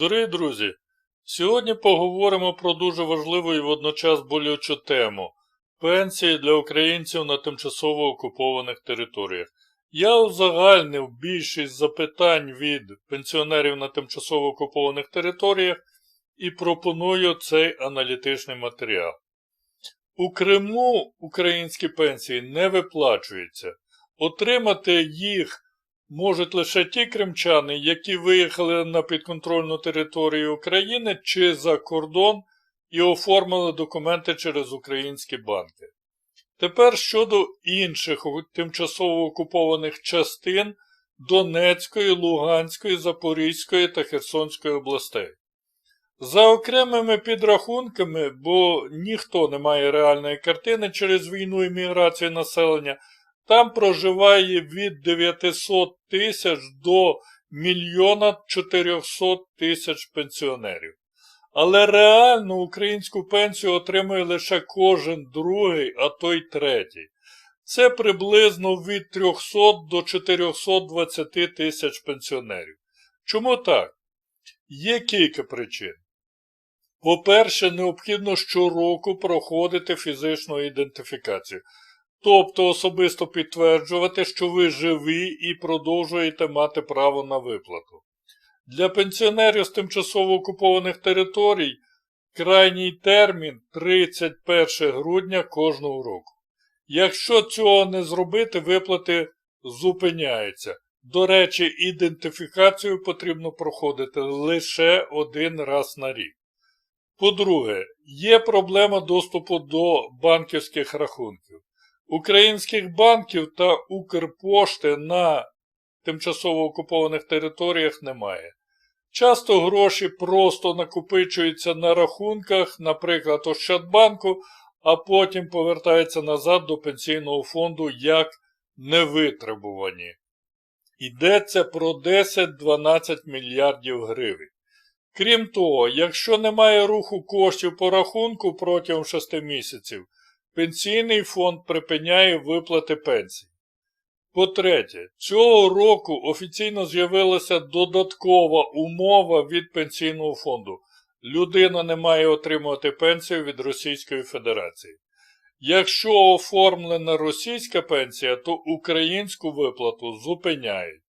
Дорогі друзі, сьогодні поговоримо про дуже важливу і водночас болючу тему пенсії для українців на тимчасово окупованих територіях. Я узагальнив більшість запитань від пенсіонерів на тимчасово окупованих територіях і пропоную цей аналітичний матеріал. У Криму українські пенсії не виплачуються. Отримати їх можуть лише ті кримчани, які виїхали на підконтрольну територію України чи за кордон і оформили документи через українські банки. Тепер щодо інших тимчасово окупованих частин Донецької, Луганської, Запорізької та Херсонської областей. За окремими підрахунками, бо ніхто не має реальної картини через війну і міграцію населення, там проживає від 900 тисяч до мільйона 400 тисяч пенсіонерів. Але реально українську пенсію отримує лише кожен другий, а то й третій. Це приблизно від 300 до 420 тисяч пенсіонерів. Чому так? Є кілька причин. По-перше, необхідно щороку проходити фізичну ідентифікацію. Тобто особисто підтверджувати, що ви живі і продовжуєте мати право на виплату. Для пенсіонерів з тимчасово окупованих територій крайній термін 31 грудня кожного року. Якщо цього не зробити, виплати зупиняються. До речі, ідентифікацію потрібно проходити лише один раз на рік. По-друге, є проблема доступу до банківських рахунків. Українських банків та Укрпошти на тимчасово окупованих територіях немає. Часто гроші просто накопичуються на рахунках, наприклад, Ощадбанку, а потім повертаються назад до пенсійного фонду як невитребувані. Йдеться про 10-12 мільярдів гривень. Крім того, якщо немає руху коштів по рахунку протягом 6 місяців, Пенсійний фонд припиняє виплати пенсій. По-третє, цього року офіційно з'явилася додаткова умова від Пенсійного фонду. Людина не має отримувати пенсію від Російської Федерації. Якщо оформлена російська пенсія, то українську виплату зупиняють.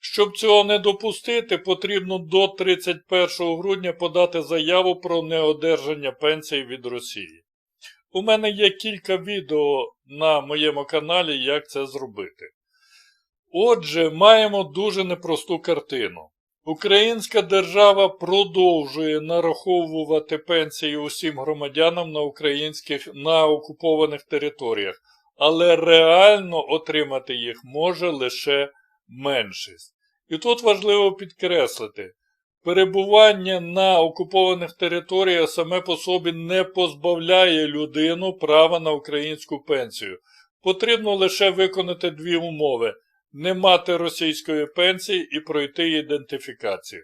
Щоб цього не допустити, потрібно до 31 грудня подати заяву про неодержання пенсії від Росії. У мене є кілька відео на моєму каналі, як це зробити. Отже, маємо дуже непросту картину. Українська держава продовжує нараховувати пенсії усім громадянам на українських на окупованих територіях, але реально отримати їх може лише меншість. І тут важливо підкреслити, Перебування на окупованих територіях саме по собі не позбавляє людину права на українську пенсію. Потрібно лише виконати дві умови: не мати російської пенсії і пройти ідентифікацію.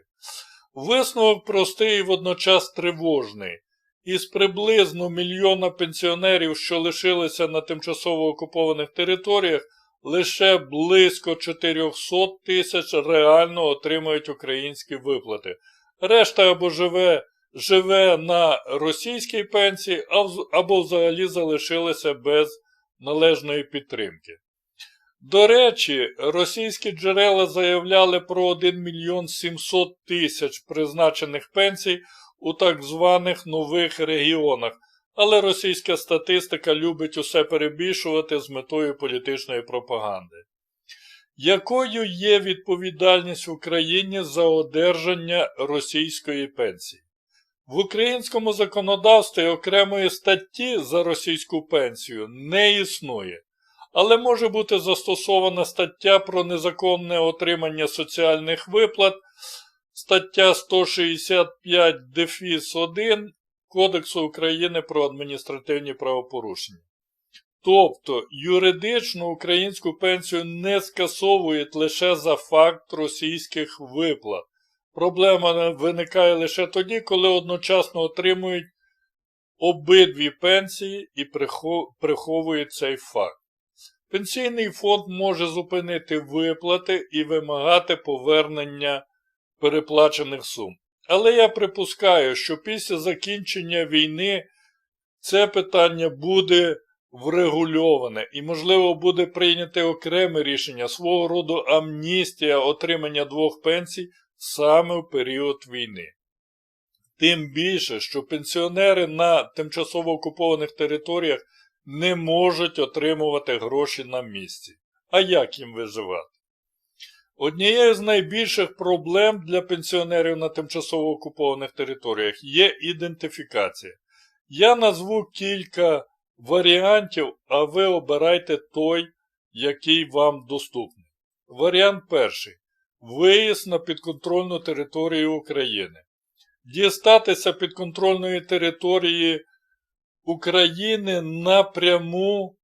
Висновок простий і водночас тривожний. Із приблизно мільйона пенсіонерів, що лишилися на тимчасово окупованих територіях, лише близько 400 тисяч реально отримують українські виплати. Решта або живе живе на російській пенсії, або взагалі залишилися без належної підтримки. До речі, російські джерела заявляли про 1 мільйон 700 тисяч призначених пенсій у так званих нових регіонах, але російська статистика любить усе перебільшувати з метою політичної пропаганди. Якою є відповідальність в Україні за одержання російської пенсії? В українському законодавстві окремої статті за російську пенсію не існує, але може бути застосована стаття про незаконне отримання соціальних виплат, стаття 165 дефіс 1 Кодексу України про адміністративні правопорушення. Тобто юридичну українську пенсію не скасовують лише за факт російських виплат. Проблема виникає лише тоді, коли одночасно отримують обидві пенсії і приховують цей факт. Пенсійний фонд може зупинити виплати і вимагати повернення переплачених сум. Але я припускаю, що після закінчення війни це питання буде врегульоване і, можливо, буде прийняте окреме рішення свого роду амністія отримання двох пенсій саме в період війни. Тим більше, що пенсіонери на тимчасово окупованих територіях не можуть отримувати гроші на місці. А як їм виживати? Однією з найбільших проблем для пенсіонерів на тимчасово окупованих територіях є ідентифікація. Я назву кілька варіантів, а ви обирайте той, який вам доступний. Варіант перший. Виїзд на підконтрольну територію України. Дістатися підконтрольної території України напряму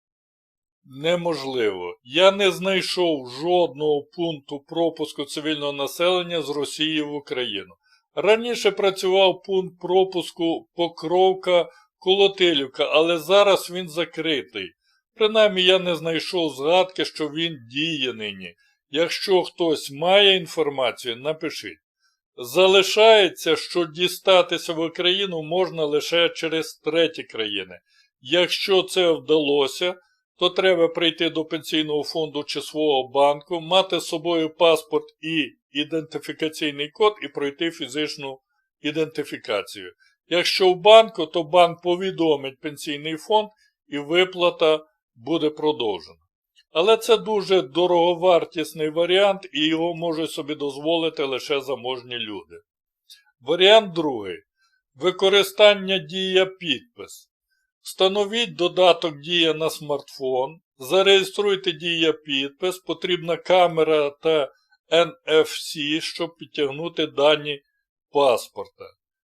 неможливо. Я не знайшов жодного пункту пропуску цивільного населення з Росії в Україну. Раніше працював пункт пропуску Покровка Колотилівка, але зараз він закритий. Принаймні я не знайшов згадки, що він діє нині. Якщо хтось має інформацію, напишіть. Залишається, що дістатися в Україну можна лише через треті країни. Якщо це вдалося, то треба прийти до пенсійного фонду чи свого банку, мати з собою паспорт і ідентифікаційний код і пройти фізичну ідентифікацію. Якщо в банку, то банк повідомить пенсійний фонд і виплата буде продовжена. Але це дуже дороговартісний варіант і його можуть собі дозволити лише заможні люди. Варіант другий. Використання дія підпис. Встановіть додаток Дія на смартфон, зареєструйте Дія підпис, потрібна камера та NFC, щоб підтягнути дані паспорта.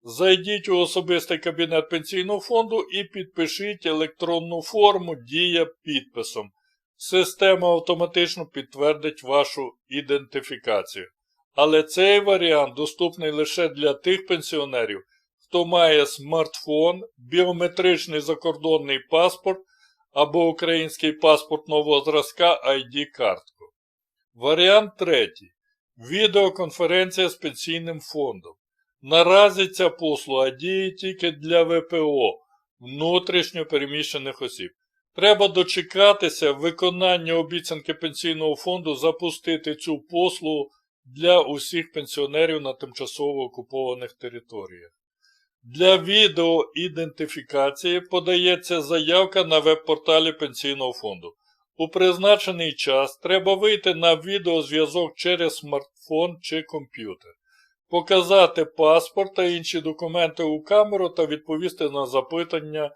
Зайдіть у особистий кабінет пенсійного фонду і підпишіть електронну форму Дія підписом. Система автоматично підтвердить вашу ідентифікацію. Але цей варіант доступний лише для тих пенсіонерів, хто має смартфон, біометричний закордонний паспорт або український паспорт нового зразка ID-картку. Варіант третій. Відеоконференція з пенсійним фондом. Наразі ця послуга діє тільки для ВПО внутрішньо переміщених осіб. Треба дочекатися виконання обіцянки пенсійного фонду запустити цю послугу для усіх пенсіонерів на тимчасово окупованих територіях. Для відеоідентифікації подається заявка на веб-порталі Пенсійного фонду. У призначений час треба вийти на відеозв'язок через смартфон чи комп'ютер, показати паспорт та інші документи у камеру та відповісти на запитання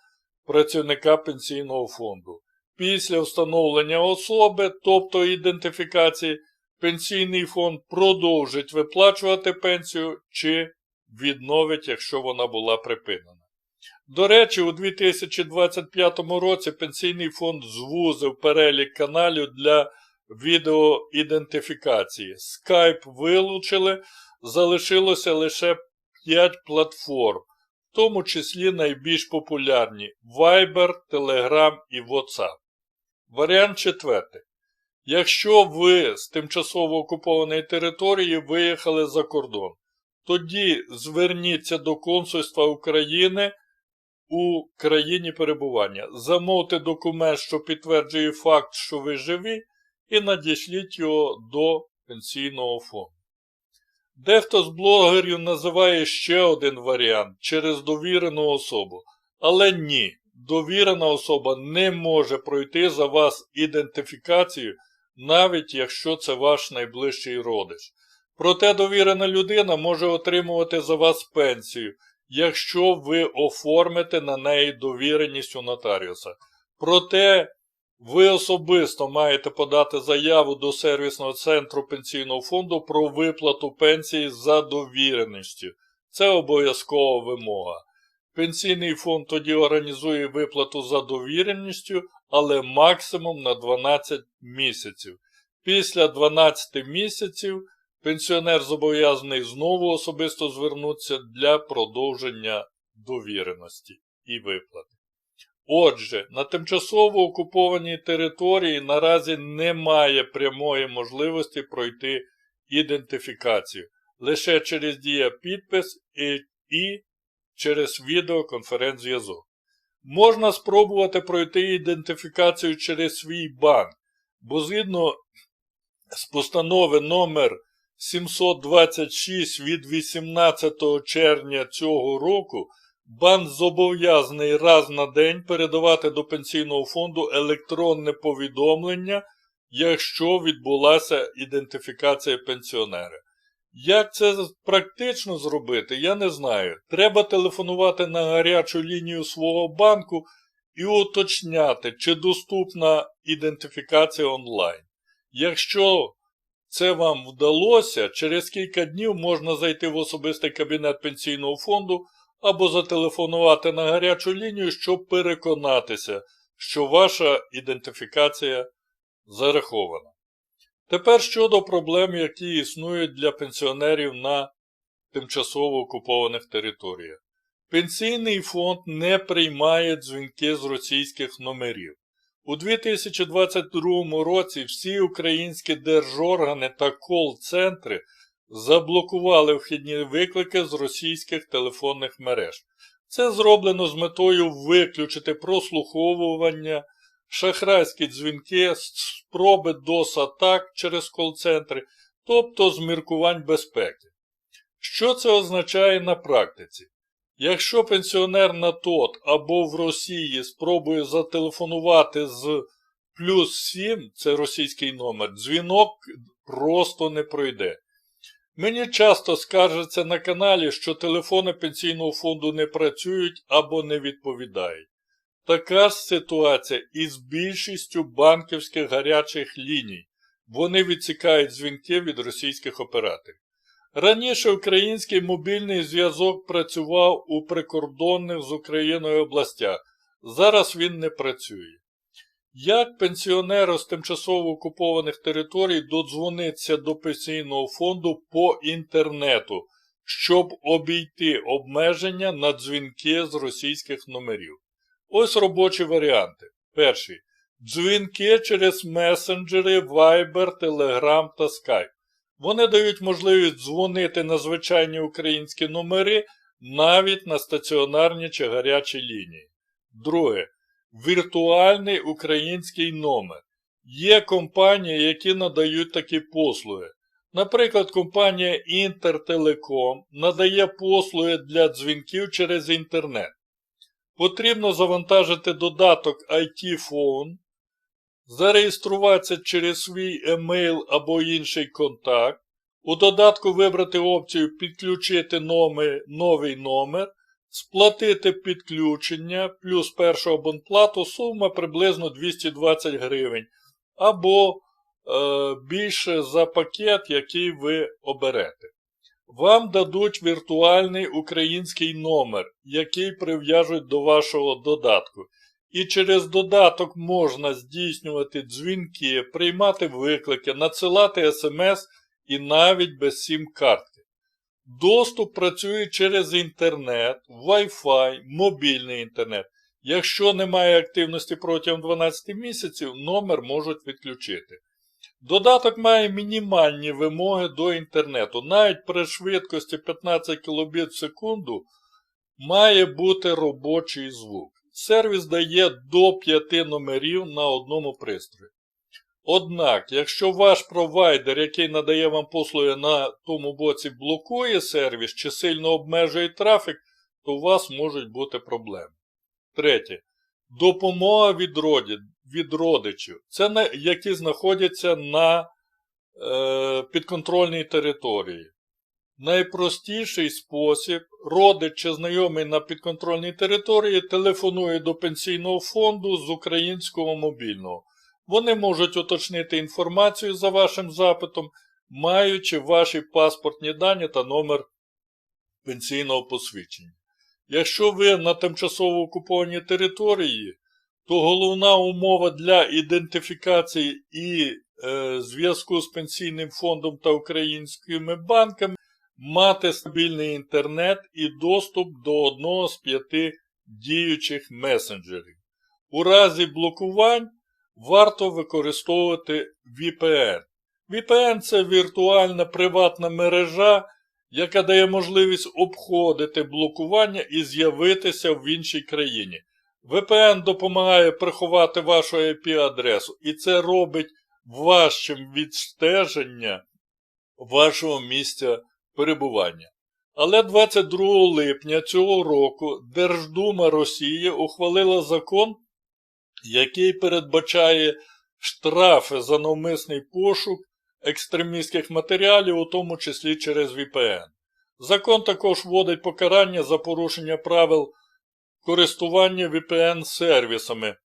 працівника пенсійного фонду. Після встановлення особи, тобто ідентифікації, пенсійний фонд продовжить виплачувати пенсію чи відновить, якщо вона була припинена. До речі, у 2025 році Пенсійний фонд звузив перелік каналів для відеоідентифікації. Skype вилучили, залишилося лише 5 платформ, в тому числі найбільш популярні Viber, Telegram і WhatsApp. Варіант четвертий. Якщо ви з тимчасово окупованої території виїхали за кордон, тоді зверніться до консульства України у країні перебування. Замовте документ, що підтверджує факт, що ви живі, і надішліть його до пенсійного фонду. Дехто з блогерів називає ще один варіант через довірену особу. Але ні, довірена особа не може пройти за вас ідентифікацію, навіть якщо це ваш найближчий родич. Проте довірена людина може отримувати за вас пенсію, якщо ви оформите на неї довіреність у нотаріуса. Проте ви особисто маєте подати заяву до сервісного центру пенсійного фонду про виплату пенсії за довіреністю. Це обов'язкова вимога. Пенсійний фонд тоді організує виплату за довіреністю, але максимум на 12 місяців. Після 12 місяців пенсіонер зобов'язаний знову особисто звернутися для продовження довіреності і виплати. Отже, на тимчасово окупованій території наразі немає прямої можливості пройти ідентифікацію. лише через дія підпис і, і через відеоконференц-зв'язок. Можна спробувати пройти ідентифікацію через свій банк, бо згідно з постанови номер 726 від 18 червня цього року банк зобов'язаний раз на день передавати до пенсійного фонду електронне повідомлення, якщо відбулася ідентифікація пенсіонера. Як це практично зробити, я не знаю. Треба телефонувати на гарячу лінію свого банку і уточняти, чи доступна ідентифікація онлайн. Якщо це вам вдалося, через кілька днів можна зайти в особистий кабінет пенсійного фонду або зателефонувати на гарячу лінію, щоб переконатися, що ваша ідентифікація зарахована. Тепер щодо проблем, які існують для пенсіонерів на тимчасово окупованих територіях. Пенсійний фонд не приймає дзвінки з російських номерів. У 2022 році всі українські держоргани та кол-центри заблокували вхідні виклики з російських телефонних мереж. Це зроблено з метою виключити прослуховування, шахрайські дзвінки, спроби DOS-атак через кол-центри, тобто з міркувань безпеки. Що це означає на практиці? Якщо пенсіонер на ТОТ або в Росії спробує зателефонувати з плюс 7, це російський номер, дзвінок просто не пройде. Мені часто скаржаться на каналі, що телефони пенсійного фонду не працюють або не відповідають. Така ж ситуація із більшістю банківських гарячих ліній. Вони відсікають дзвінки від російських операторів. Раніше український мобільний зв'язок працював у прикордонних з Україною областях. Зараз він не працює. Як пенсіонеру з тимчасово окупованих територій додзвониться до пенсійного фонду по інтернету, щоб обійти обмеження на дзвінки з російських номерів? Ось робочі варіанти. Перший. Дзвінки через месенджери Viber, Telegram та Skype. Вони дають можливість дзвонити на звичайні українські номери навіть на стаціонарні чи гарячі лінії. Друге. Віртуальний український номер. Є компанії, які надають такі послуги. Наприклад, компанія Інтертелеком надає послуги для дзвінків через інтернет. Потрібно завантажити додаток IT Phone, зареєструватися через свій емейл або інший контакт. У додатку вибрати опцію Підключити номер, новий номер, сплатити підключення плюс першу абонплату сума приблизно 220 гривень. Або е, більше за пакет, який ви оберете. Вам дадуть віртуальний український номер, який прив'яжуть до вашого додатку. І через додаток можна здійснювати дзвінки, приймати виклики, надсилати смс і навіть без сім-картки. Доступ працює через інтернет, Wi-Fi, мобільний інтернет. Якщо немає активності протягом 12 місяців, номер можуть відключити. Додаток має мінімальні вимоги до інтернету. Навіть при швидкості 15 кбіт в секунду має бути робочий звук. Сервіс дає до 5 номерів на одному пристрої. Однак, якщо ваш провайдер, який надає вам послуги на тому боці, блокує сервіс чи сильно обмежує трафік, то у вас можуть бути проблеми. Третє. Допомога від, роді, від родичів. Це на, які знаходяться на е, підконтрольній території. Найпростіший спосіб родич чи знайомий на підконтрольній території телефонує до пенсійного фонду з українського мобільного. Вони можуть уточнити інформацію за вашим запитом, маючи ваші паспортні дані та номер пенсійного посвідчення. Якщо ви на тимчасово окупованій території, то головна умова для ідентифікації і е, зв'язку з пенсійним фондом та українськими банками мати стабільний інтернет і доступ до одного з п'яти діючих месенджерів. У разі блокувань варто використовувати VPN. VPN це віртуальна приватна мережа, яка дає можливість обходити блокування і з'явитися в іншій країні. VPN допомагає приховати вашу IP-адресу, і це робить важчим відстеження вашого місця перебування. Але 22 липня цього року Держдума Росії ухвалила закон, який передбачає штрафи за навмисний пошук екстремістських матеріалів, у тому числі через VPN. Закон також вводить покарання за порушення правил користування VPN-сервісами.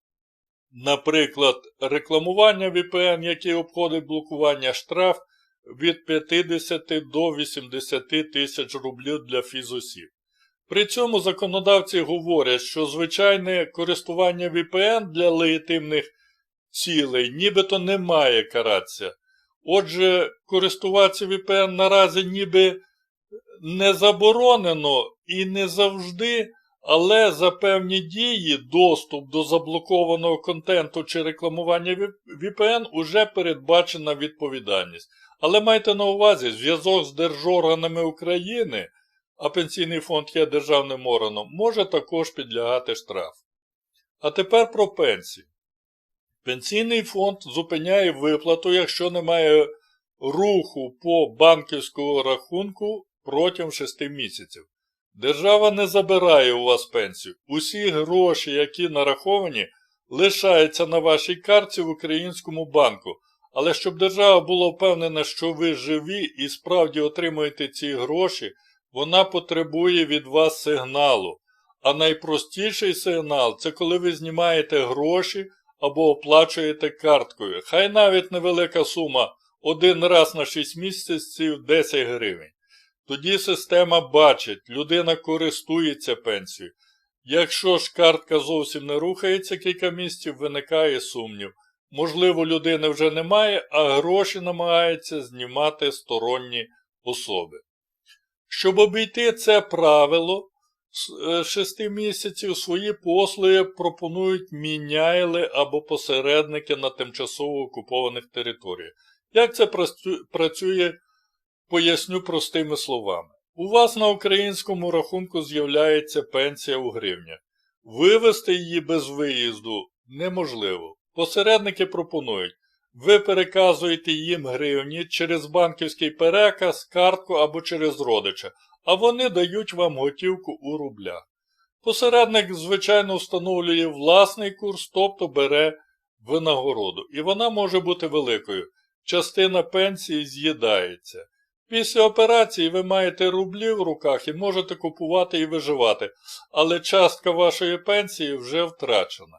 Наприклад, рекламування VPN, який обходить блокування штраф від 50 до 80 тисяч рублів для фізосіб. При цьому законодавці говорять, що звичайне користування VPN для легітимних цілей нібито не має каратися. Отже, користуватися VPN наразі ніби не заборонено і не завжди, але за певні дії доступ до заблокованого контенту чи рекламування VPN уже передбачена відповідальність. Але майте на увазі, зв'язок з держорганами України, а пенсійний фонд є державним органом, може також підлягати штраф. А тепер про пенсії. Пенсійний фонд зупиняє виплату, якщо немає руху по банківському рахунку протягом 6 місяців. Держава не забирає у вас пенсію. Усі гроші, які нараховані, лишаються на вашій картці в українському банку. Але щоб держава була впевнена, що ви живі і справді отримуєте ці гроші, вона потребує від вас сигналу. А найпростіший сигнал це коли ви знімаєте гроші або оплачуєте карткою. Хай навіть невелика сума один раз на 6 місяців 10 гривень. Тоді система бачить, людина користується пенсією. Якщо ж картка зовсім не рухається кілька місяців, виникає сумнів. Можливо, людини вже немає, а гроші намагаються знімати сторонні особи. Щоб обійти це правило, з 6 місяців свої послуги пропонують міняйли або посередники на тимчасово окупованих територіях. Як це працює, поясню простими словами. У вас на українському рахунку з'являється пенсія у гривнях. Вивести її без виїзду неможливо. Посередники пропонують, ви переказуєте їм гривні через банківський переказ, картку або через родича, а вони дають вам готівку у рублях. Посередник, звичайно, встановлює власний курс, тобто бере винагороду, і вона може бути великою. Частина пенсії з'їдається. Після операції ви маєте рублі в руках і можете купувати і виживати, але частка вашої пенсії вже втрачена.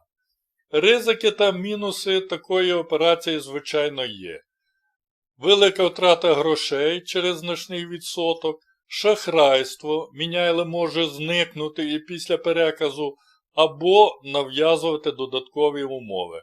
Ризики та мінуси такої операції, звичайно, є. Велика втрата грошей через значний відсоток, шахрайство, міняйле може зникнути і після переказу, або нав'язувати додаткові умови.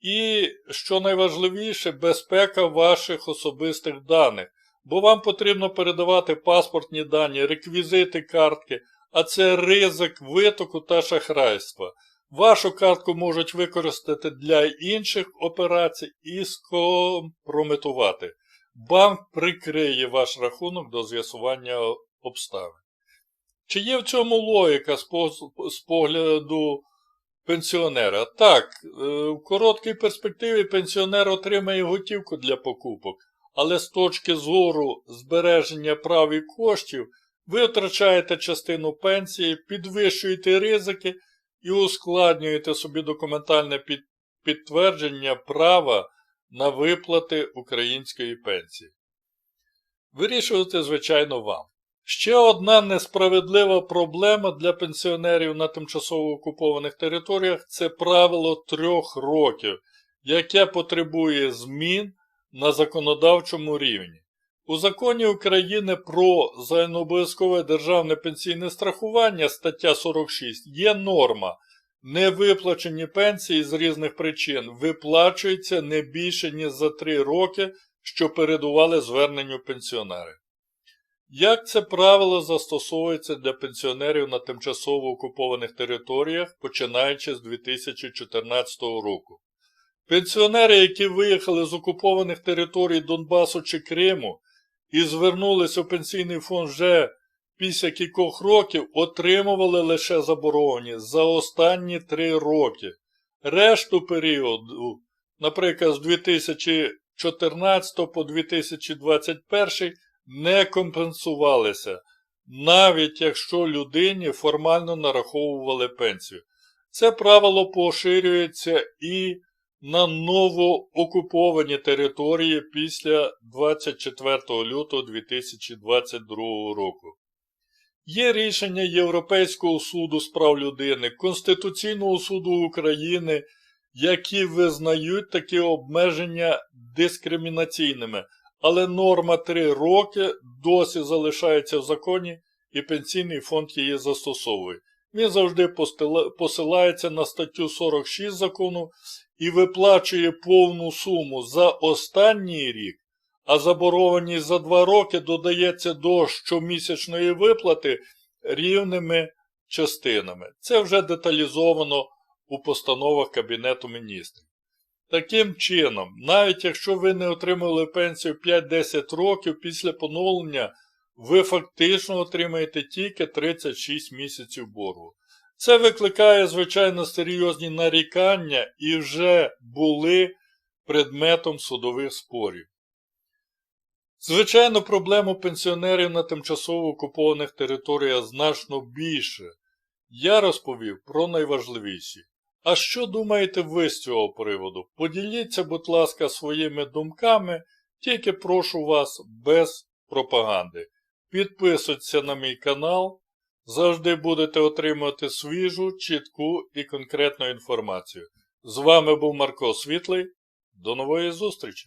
І, що найважливіше, безпека ваших особистих даних, бо вам потрібно передавати паспортні дані, реквізити картки, а це ризик витоку та шахрайства. Вашу картку можуть використати для інших операцій і скомпрометувати. Банк прикриє ваш рахунок до з'ясування обставин. Чи є в цьому логіка з погляду пенсіонера? Так, е, в короткій перспективі пенсіонер отримає готівку для покупок, але з точки зору збереження прав і коштів ви втрачаєте частину пенсії, підвищуєте ризики і ускладнюєте собі документальне підтвердження права на виплати української пенсії. Вирішувати, звичайно, вам. Ще одна несправедлива проблема для пенсіонерів на тимчасово окупованих територіях це правило трьох років, яке потребує змін на законодавчому рівні. У законі України про загальнообов'язкове державне пенсійне страхування стаття 46 є норма. Невиплачені пенсії з різних причин виплачуються не більше, ніж за 3 роки, що передували зверненню пенсіонери. Як це правило застосовується для пенсіонерів на тимчасово окупованих територіях, починаючи з 2014 року? Пенсіонери, які виїхали з окупованих територій Донбасу чи Криму, і звернулися у пенсійний фонд вже після кількох років, отримували лише заборговані за останні три роки. Решту періоду, наприклад, з 2014 по 2021 не компенсувалися, навіть якщо людині формально нараховували пенсію. Це правило поширюється і на новоокуповані території після 24 лютого 2022 року. Є рішення Європейського суду з прав людини, Конституційного суду України, які визнають такі обмеження дискримінаційними, але норма 3 роки досі залишається в законі і пенсійний фонд її застосовує. Він завжди посилається на статтю 46 закону і виплачує повну суму за останній рік, а заборгованість за 2 роки додається до щомісячної виплати рівними частинами. Це вже деталізовано у постановах Кабінету міністрів. Таким чином, навіть якщо ви не отримали пенсію 5-10 років після поновлення, ви фактично отримаєте тільки 36 місяців боргу. Це викликає, звичайно, серйозні нарікання і вже були предметом судових спорів. Звичайно, проблему пенсіонерів на тимчасово окупованих територіях значно більше. Я розповів про найважливіші. А що думаєте ви з цього приводу? Поділіться, будь ласка, своїми думками, тільки прошу вас без пропаганди. Підписуйтесь на мій канал, завжди будете отримувати свіжу, чітку і конкретну інформацію. З вами був Марко Світлий. До нової зустрічі!